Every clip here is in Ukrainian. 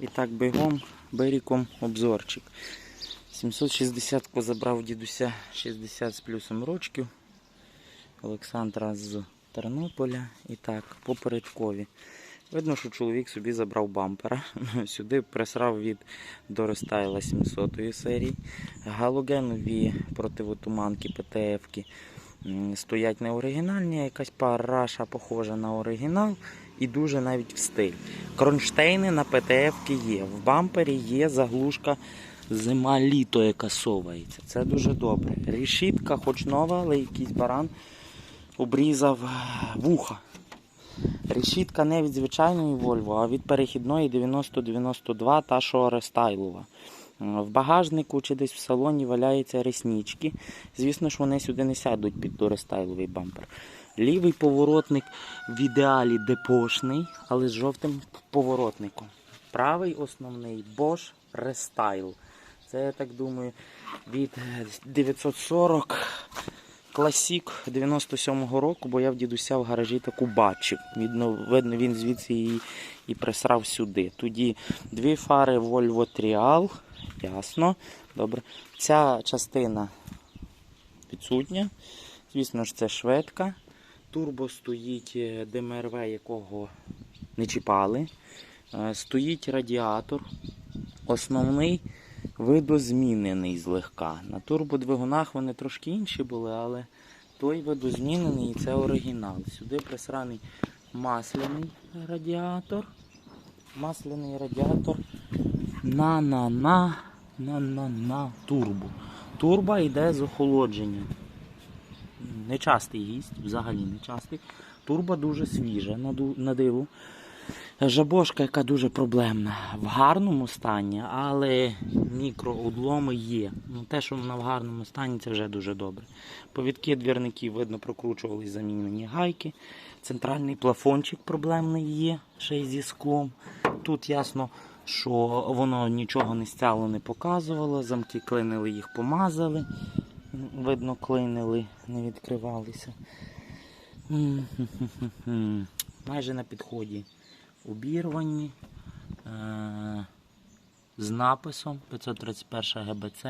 І так бігом, беріком обзорчик. 760 забрав дідуся 60 з плюсом рочків. Олександра з Тернополя. І так, по передкові. Видно, що чоловік собі забрав бампера. Сюди присрав від Дорестайла 700 серії. Галогенові противотуманки ПТФ-ки стоять не оригінальні, якась параша похожа на оригінал і дуже навіть в стиль. Кронштейни на ПТФ є. В бампері є заглушка зима-літо, яка совається. Це дуже добре. Рішітка, хоч нова, але якийсь баран обрізав вуха. Решітка не від звичайної Volvo, а від перехідної 9092, та що рестайлова. В багажнику чи десь в салоні валяються реснічки. Звісно ж, вони сюди не сядуть під дорестайловий бампер. Лівий поворотник в ідеалі депошний, але з жовтим поворотником. Правий основний Bosch Restyle. Це, я так думаю, від 940 Класік 97-го року, бо я в дідуся в гаражі таку бачив. Видно, видно він звідси її і присрав сюди. Тоді дві фари Volvo Trial. Ясно. Добре. Ця частина відсутня. Звісно ж, це шведка. Турбо стоїть е, ДМРВ, якого не чіпали. Е, Стоїть радіатор. Основний видозмінений злегка. На турбодвигунах вони трошки інші були, але той видозмінений і це оригінал. Сюди присраний масляний радіатор. Масляний радіатор на-на-на, на-на-на турбо. Турбо йде з охолодженням. Нечастий гість, взагалі нечастий. Турбо дуже свіжа на диву. Жабошка, яка дуже проблемна, в гарному стані, але мікроудломи є. Ну, те, що вона в гарному стані, це вже дуже добре. Повідки двірників, видно, прокручувались замінені гайки. Центральний плафончик проблемний є, ще й зі склом. Тут ясно, що воно нічого не стяло, не показувало. Замки клинили, їх помазали. Видно, клинили, не відкривалися. Майже на підході обірвані е- з написом 531 ГБЦ,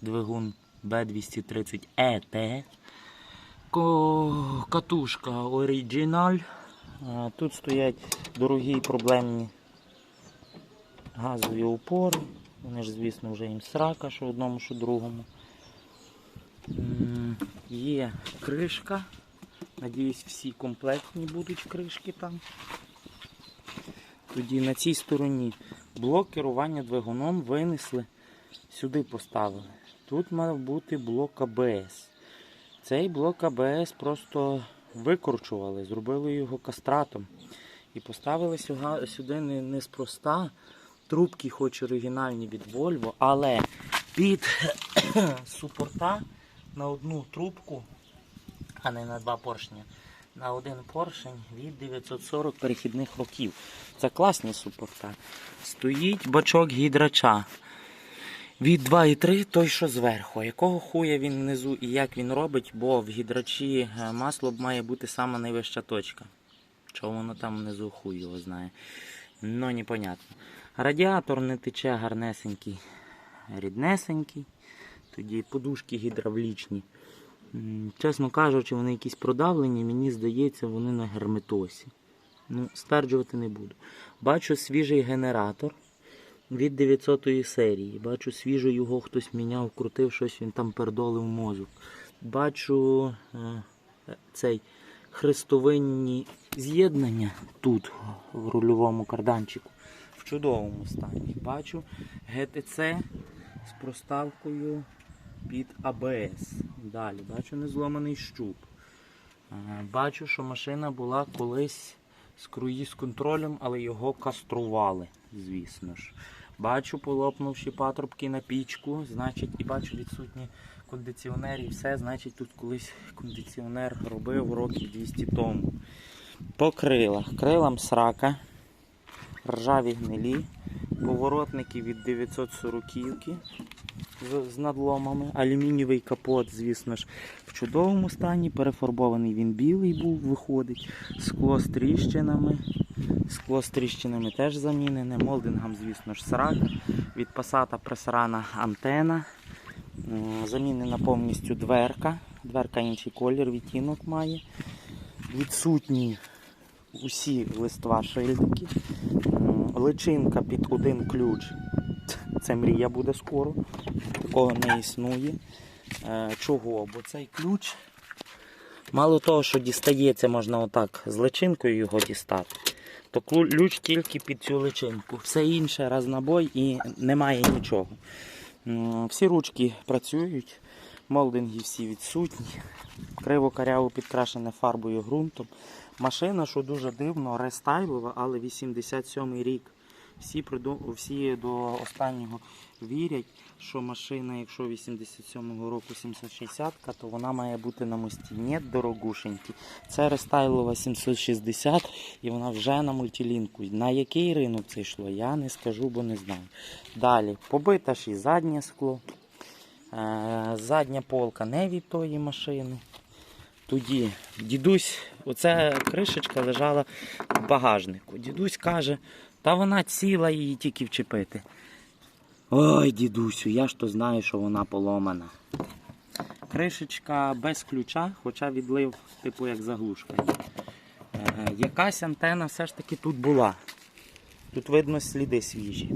двигун B230 ET, катушка Original. Е, Тут стоять дорогі проблемні газові опори. Вони ж, звісно, вже їм срака, що одному, що другому. Є кришка. Надіюсь, всі комплектні будуть кришки там. Тоді на цій стороні блок керування двигуном винесли, сюди поставили. Тут мав бути блок АБС. Цей блок АБС просто викручували, зробили його кастратом. І поставили сюди не, неспроста. Трубки, хоч оригінальні від Volvo, але під супорта на одну трубку, а не на два поршня, на один поршень від 940 перехідних років. Це класні супорта. Стоїть бачок гідрача. Від 2,3 той, що зверху. Якого хуя він внизу і як він робить, бо в гідрачі е, масло має бути сама найвища точка. Чого воно там внизу хуй його знає. Ну, непонятно. Радіатор не тече гарнесенький, ріднесенький. Тоді подушки гідравлічні. Чесно кажучи, вони якісь продавлені, мені здається, вони на герметосі. Ну, стверджувати не буду. Бачу свіжий генератор від 900 серії. Бачу, свіжо його хтось міняв, крутив щось, він там пердолив мозок. Бачу е, цей хрестовинні з'єднання тут, в рульовому карданчику, в чудовому стані. Бачу ГТЦ з проставкою під АБС. Далі бачу незломаний щуп. Е, Бачу, що машина була колись з круїз контролем, але його кастрували, звісно ж. Бачу, полопнувши патрубки на пічку, значить, і бачу відсутні кондиціонер і все, значить, тут колись кондиціонер робив років 200 тому. По крилах. Крилам срака, ржаві гнилі, поворотники від 940 з, з надломами. Алюмінієвий капот, звісно ж, в чудовому стані. Перефарбований він білий був, виходить. Скло з тріщинами. Скло з тріщинами теж замінене. Молдингом, звісно ж, срак. Від Passat пресрана антена. Замінена повністю дверка. Дверка інший колір, відтінок має. Відсутні усі листва шильдики. Личинка під один ключ. Це мрія буде скоро. Такого не існує. Е, Чого? Бо цей ключ, мало того, що дістається, можна отак з личинкою його дістати, то ключ тільки під цю личинку. Все інше разнобой і немає нічого. Всі ручки працюють, молдинги всі відсутні. Криво каряво підкрашене фарбою ґрунтом. Машина, що дуже дивно, рестайлова, але 87 рік. Всі, всі до останнього вірять, що машина, якщо 87-го року 760, то вона має бути на мості. Ні, дорогушенькі. Це рестайлова 760 і вона вже на мультилінку. На який ринок це йшло, я не скажу, бо не знаю. Далі, побита ж і заднє скло. Е, задня полка не від тої машини. Тоді дідусь, оця кришечка лежала в багажнику. Дідусь каже, та вона ціла її тільки вчепити. Ой, дідусю, я ж то знаю, що вона поломана. Кришечка без ключа, хоча відлив, типу як заглушка. Е, якась антена все ж таки тут була. Тут видно сліди свіжі.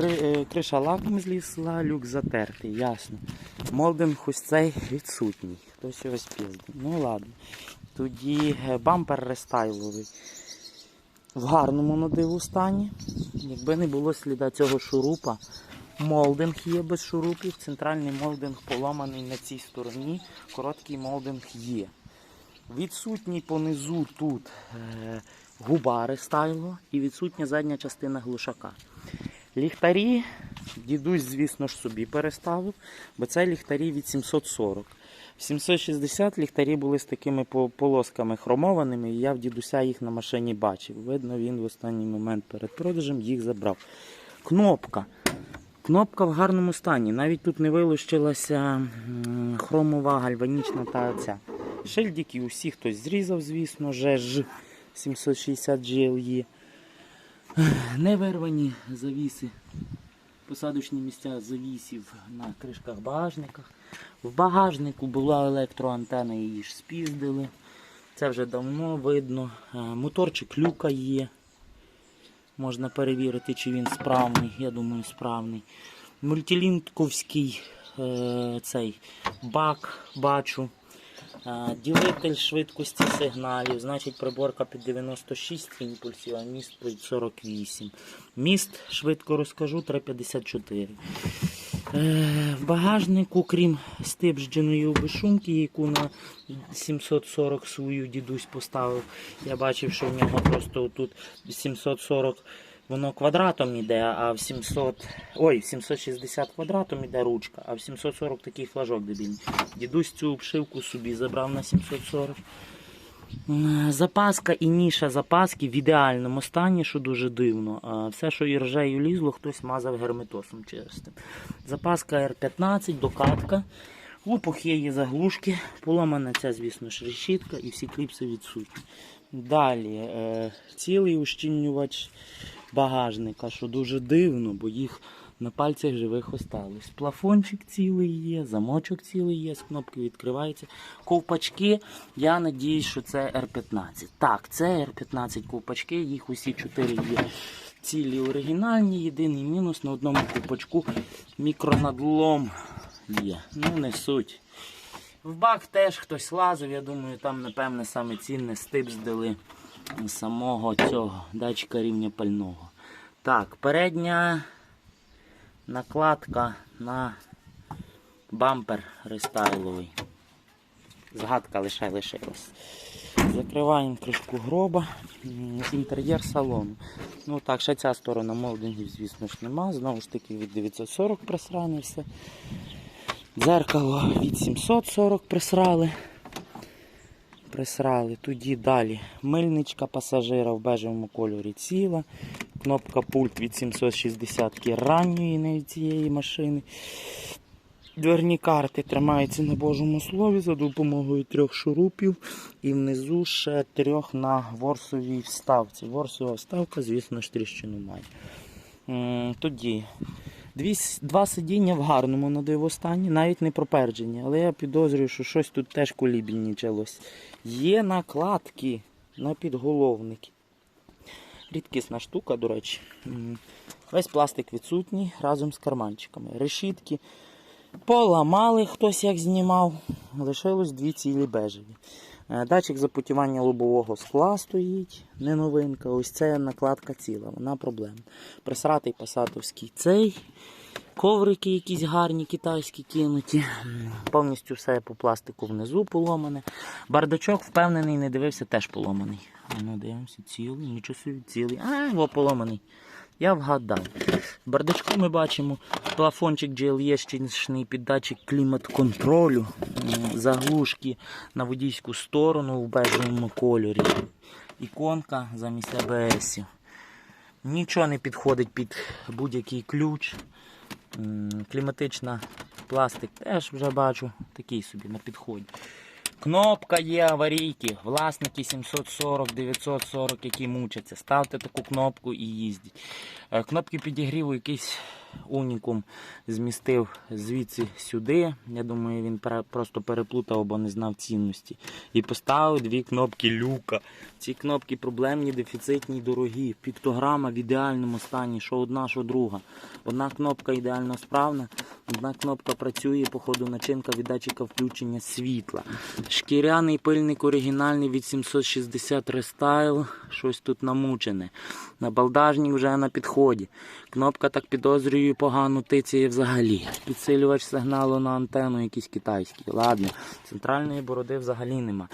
Е, криша лаком злізла, люк затертий, ясно. Молдинг ось цей відсутній. Хтось його спіздив. Ну ладно. Тоді е, бампер рестайловий. В гарному на диву стані. Якби не було сліда цього шурупа. Молдинг є без шурупів. Центральний молдинг поламаний на цій стороні. Короткий молдинг є. Відсутній понизу тут е, губа рестайло і відсутня задня частина глушака. Ліхтарі, дідусь, звісно ж, собі переставив, бо це ліхтарі від 740. В 760 ліхтарі були з такими полосками хромованими, і я в дідуся їх на машині бачив. Видно, він в останній момент перед продажем їх забрав. Кнопка. Кнопка в гарному стані. Навіть тут не вилущилася хромова, гальванічна та ця. Шильдики усі хтось зрізав, звісно, ж 760 GLE. Не вирвані завіси, посадочні місця завісів на кришках багажниках. В багажнику була електроантена, її ж спіздили. Це вже давно видно. Е, Моторчик люка є. Можна перевірити, чи він справний. Я думаю, справний. Мультилінковський е, цей бак бачу. Ділитель швидкості сигналів, значить приборка під 96 імпульсів, а міст під 48. Міст, швидко розкажу, 354. Е, В багажнику, крім стипждженої безшумки, яку на 740 свою дідусь поставив, я бачив, що в нього просто тут 740 воно квадратом іде, а в 700, ой, в 760 квадратом іде ручка, а в 740 такий флажок дебільний. Дідусь цю обшивку собі забрав на 740. Запаска і ніша запаски в ідеальному стані, що дуже дивно. Все, що і ржею лізло, хтось мазав герметосом чистим. Запаска R15, докатка. Лупох є є заглушки. Поламана ця, звісно ж, решітка і всі кліпси відсутні. Далі е, цілий ущільнювач багажника, що дуже дивно, бо їх на пальцях живих осталось. Плафончик цілий є, замочок цілий є, з кнопки відкривається. Ковпачки, я надіюсь, що це R15. Так, це R15 ковпачки, їх усі чотири є. Цілі оригінальні, єдиний мінус на одному ковпачку мікронадлом є. Ну, не суть. В бак теж хтось лазив, я думаю, там, напевне, саме цінне стип здали самого цього датчика рівня пального. Так, передня накладка на бампер рестайловий. Згадка лише лишилась. Закриваємо кришку гроба. Інтер'єр салону. Ну так, ще ця сторона молдингів, звісно ж, нема. Знову ж таки від 940 присране все. Дзеркало від 740 присрали. Присрали. Тоді далі мильничка пасажира в бежевому кольорі ціла. Кнопка пульт від 760 ранньої не від цієї машини. Дверні карти тримаються на Божому слові за допомогою трьох шурупів і внизу ще трьох на ворсовій вставці. Ворсова вставка, звісно ж, тріщину має. Тоді дві, два сидіння в гарному на диво стані, навіть не проперджені, але я підозрюю, що щось тут теж колібільнічалось. Є накладки на підголовники. Рідкісна штука, до речі. Весь пластик відсутній разом з карманчиками. Решітки поламали, хтось як знімав. Лишилось дві цілі бежеві. Е, Датчик запотівання лобового скла стоїть, не новинка. Ось це накладка ціла, вона проблема. Присратий пасатовський цей. Коврики якісь гарні, китайські кинуті. Повністю все по пластику внизу поломане. Бардачок, впевнений, не дивився, теж поломаний. Ну дивимося, цілий, нічого собі цілий. А, його поломаний. Я вгадав. В бардачку ми бачимо плафончик GLE під клімат-контролю, заглушки на водійську сторону в бежевому кольорі. Іконка замість АБСів. Нічого не підходить під будь-який ключ. Кліматична пластик теж вже бачу, такий собі на підході. Кнопка є аварійки, власники 740, 940, які мучаться. Ставте таку кнопку і їздіть. Е, Кнопки підігріву якийсь унікум змістив звідси сюди. Я думаю, він просто переплутав або не знав цінності. І поставив дві кнопки люка. Ці кнопки проблемні, дефіцитні, дорогі. Піктограма в ідеальному стані, що одна, що друга. Одна кнопка ідеально справна, одна кнопка працює, походу начинка від датчика включення світла. Шкіряний пильник оригінальний від 760 рестайл. Щось тут намучене. На балдажні вже на підході. Кнопка так підозрюю погано тицяє взагалі. Підсилювач сигналу на антенну якийсь китайський. Ладно, центральної бороди взагалі нема.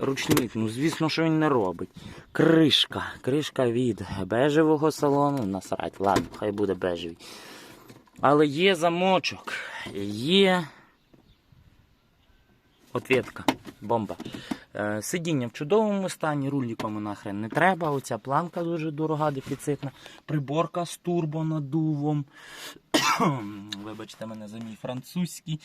Ручник, ну звісно, що він не робить. Кришка. Кришка від бежевого салону. Насрать, ладно, хай буде бежевий. Але є замочок, є ответка, бомба. Е, Сидіння в чудовому стані, руль нікому нахрен не треба. Оця планка дуже дорога, дефіцитна. Приборка з турбонадувом. Вибачте мене за мій французький.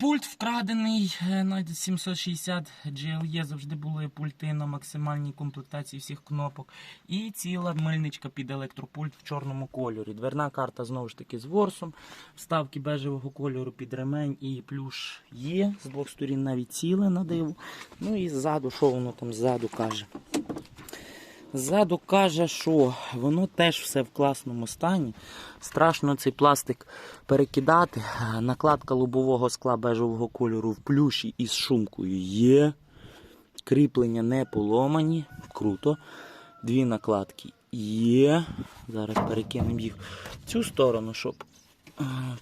Пульт вкрадений на 760 GLE завжди були пульти на максимальній комплектації всіх кнопок. І ціла мильничка під електропульт в чорному кольорі. Дверна карта знову ж таки з ворсом. Вставки бежевого кольору під ремень і плюш є. З двох сторін навіть ціле на диву. Ну і ззаду, що воно там ззаду каже? Ззаду каже, що воно теж все в класному стані. Страшно цей пластик перекидати. Накладка лобового скла бежевого кольору в плюші із шумкою є. Кріплення не поломані. Круто. Дві накладки є. Зараз перекинемо їх в цю сторону, щоб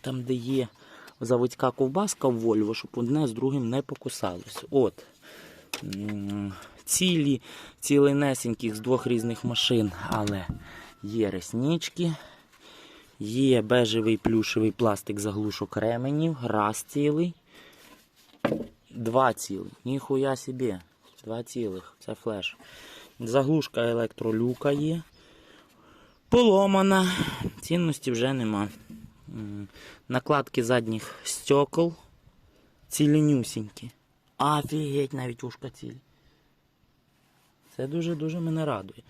там, де є заводська ковбаска в Вольво, щоб одне з другим не покусалось. От. Цілі, ціленесеньких з двох різних машин, але є реснички, є бежевий плюшевий пластик заглушок ременів, раз цілий, два цілих. Ніхуя собі. Два цілих. Це флеш. Заглушка електролюка є. Поломана. Цінності вже нема. Накладки задніх стекол. Цілінюсінькі. Офігеть, навіть ушка цілі. Це дуже-дуже мене радує.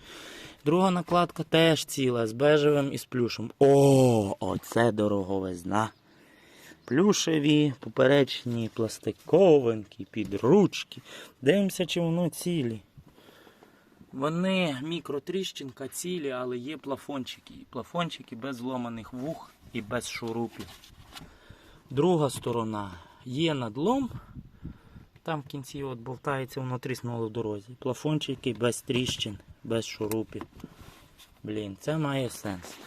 Друга накладка теж ціла, з бежевим і з плюшем. О, оце дороговизна. Плюшеві, поперечні, пластиковинки, підручки. Дивимося, чи воно цілі. Вони мікротріщинка цілі, але є плафончики. Плафончики без зломаних вух і без шурупів. Друга сторона є надлом. Там в кінці от болтається, воно тріснуло в дорозі. Плафончики без тріщин, без шурупів. Блін, це має сенс.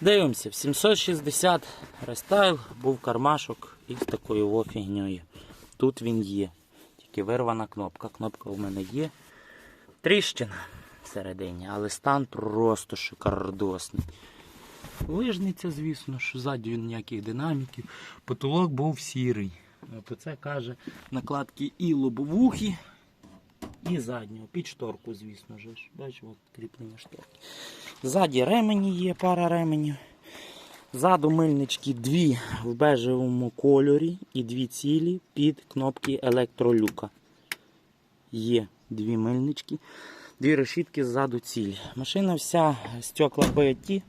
Дивимося, в 760 рестайл був кармашок із такою фігньою. Тут він є. Тільки вирвана кнопка. Кнопка у мене є. Тріщина всередині, але стан просто шикардосний. Лижниця, звісно ж, ззаді ніяких динаміків. Потолок був сірий. От це каже накладки і лобовухи, і заднього. Під шторку, звісно ж. Бачиш, от кріплення шторки. Ззаді ремені є, пара ременів. Ззаду мильнички дві в бежевому кольорі і дві цілі під кнопки електролюка. Є дві мильнички, дві решітки ззаду цілі. Машина вся стекла BT,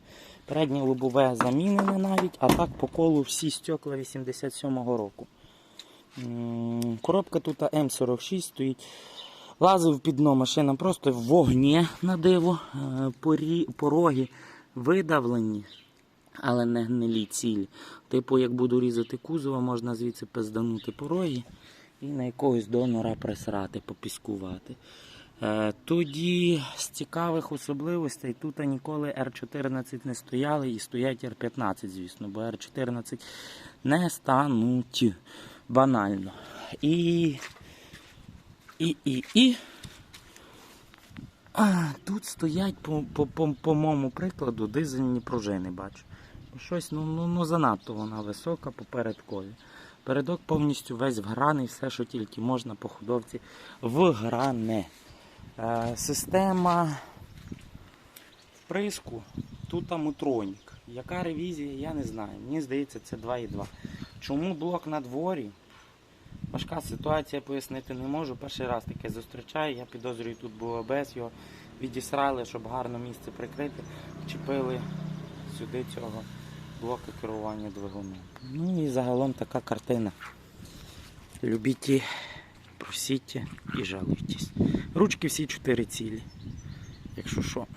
переднє лобове замінене навіть, а так по колу всі стекла 87-го року. Коробка тут М46 стоїть. Лазив під дно машина просто в вогні на диво. Е, порі- Пороги видавлені, але не гнилі цілі. Типу, як буду різати кузова, можна звідси пизданути пороги і на якогось донора присрати, попіскувати. Е, Тоді з цікавих особливостей тут ніколи R14 не стояли і стоять R15, звісно, бо R14 не стануть банально. І, і, і, і а, тут стоять, по, по, по, по моєму прикладу, дизельні пружини, бачу. Щось ну, ну, ну занадто вона висока попередкові. Передок повністю весь вграний, все, що тільки можна по ходовці вгране. Е, система вприску, тут мутронік. Яка ревізія, я не знаю. Мені здається, це 2,2. Чому блок на дворі? Важка ситуація, пояснити не можу. Перший раз таке зустрічаю. Я підозрюю, тут був АБС, його відісрали, щоб гарно місце прикрити. Вчепили сюди цього блока керування двигуном. Ну і загалом така картина. Любіть, просіть і жалуйтесь. Ручки всі чотири цілі. Якщо що.